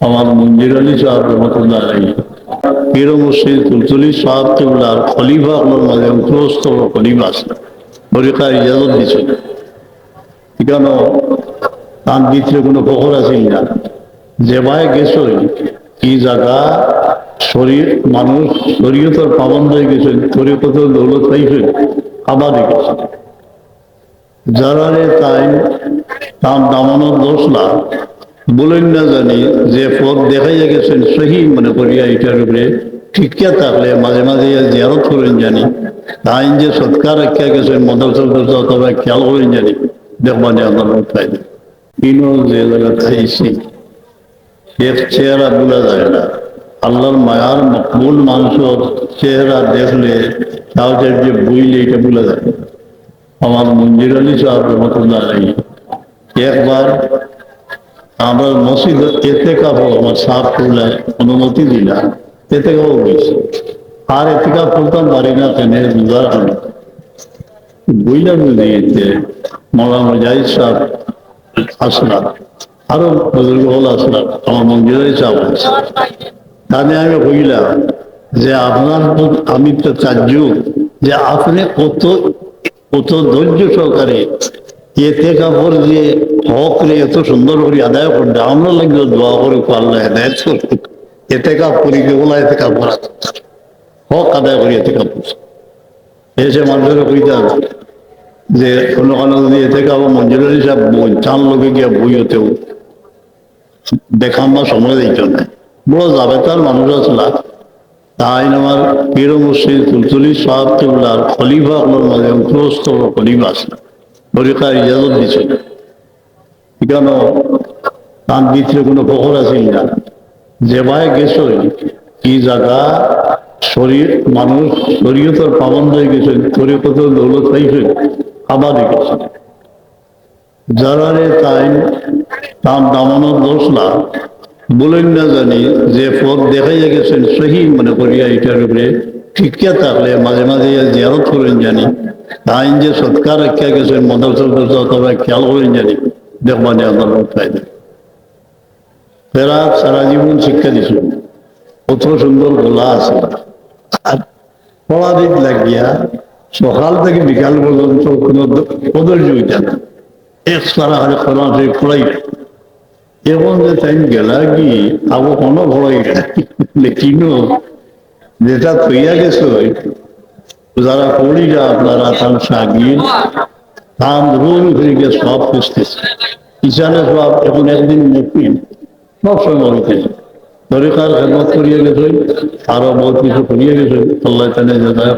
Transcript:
আমার মঞ্জির আলী সাহেব রহমতুল্লাহ আলাই পীর মুর্শিদ তুলতুলি সাহেব কেবলার খলিফা আপনার মাঝে অন্তরস্থ খলিফা আছে তরিকার ইজাজত দিছিল কেন? তার ভিতরে কোনো খবর আছিল না। যে ভাই গেছে, কি জায়গা? শরীর, মানুষ, শরীয়তর পাবন হয়ে গেছে শরীয়ত দৌলত পাইছে আবাদে গেছে। যারা তাই তার দামানোর দোষ না। বলেন না জানি, যে পথ দেখাই গেছেন সহি মনে করিয়া এটার উপরে ঠিকিয়া থাকলে মাঝে মাঝে জিয়ারত করেন জানি। তাই যে সৎকার রাখিয়া গেছেন মদরসা অথবা খেয়াল করেন জানি। দেখবানি আমার উঠাই দেয় ইনো যে জায়গা খাইছি চেহারা বোলা যায় না। আল্লাহর মায়ার মকবুল মানুষের চেহারা দেখলে তাদের যে বইলে এটা বোলা যায় আমার মঞ্জির আলী সাহেব রহমতুল্লাহ একবার আমরা মসজিদ এতে কাপড় আমার সাফ করলায় অনুমতি দিলাম এতে কাপড় গেছে আর এতে কাপ করতাম পারি না কেন বুঝার আমি বইলাম দিয়েছে মৌলানা জাহিদ সাহেব আসলাম আরও বুজুর্গ হল আসলাম আমার মঞ্জিরাই চাপ আছে। তাহলে আমি বললাম যে আপনার আমি তো চার্য যে আপনি কত কত ধৈর্য সহকারে এতে কাপড় যে হক রে এত সুন্দর করে আদায় করতে আমরা লাগবে দোয়া করে পারলে আদায় করতে এতে কাপ করি কেবল এতে কাপড় হক আদায় করি, এতে কাপড় এসে মানুষের যে, কোনো কোনো যদি এতে মঞ্জুরের হিসাব বই চান লোকে গিয়া বইতেও দেখাম না সময় দিত না। বড় যাবে তার মানুষ আসলা তাই আমার পীর মুর্শিদ তুলতুলি সাহেব কেবলার খলিফা আপনার মাঝে খলিফা আছে তরিকার ইজাজত দিছিল কেন? তার ভিতরে কোনো খবর আছিল না যে ভাই গেছে, কি জায়গা? শরীর, মানুষ শরীয়তর পাবন হয়ে গেছে, শরীয়ত দৌলত পাইছে আবাদে গেছে। যারা তাই তার দামানোর দোষ না, বলেন না জানি, যে পথ দেখাই গেছেন, সহি মনে করিয়া এটার উপরে ঠিকিয়া থাকলে মাঝে মাঝে জিয়ারত করেন জানি। তাই যে সৎকার রাখিয়া গেছেন মদরসা অথবা খেয়াল করেন জানি। আমার উঠাই দেয় এরা সারা জীবন শিক্ষা দিছিল কত সুন্দর গোলা আছে আর পড়া দিক লাগিয়া সকাল থেকে বিকাল পর্যন্ত কোনো কদর্য হইতে না এক সারা হারে খরা সে খোলাই এখন যে টাইম গেলা কি আবো কোনো খোলাই কিনো যেটা তৈয়া গেছে যারা পড়িরা আপনারা তার সাগির ধান রোল গিয়ে সব খুঁজতেছে। ইসানে সব এখন একদিন মুক্তিন সব সময় মনে তরিকার খেদমত করিয়ে গেছে, আরও বহুত কিছু করিয়ে গেছে। আল্লাহ তালে জায়গায়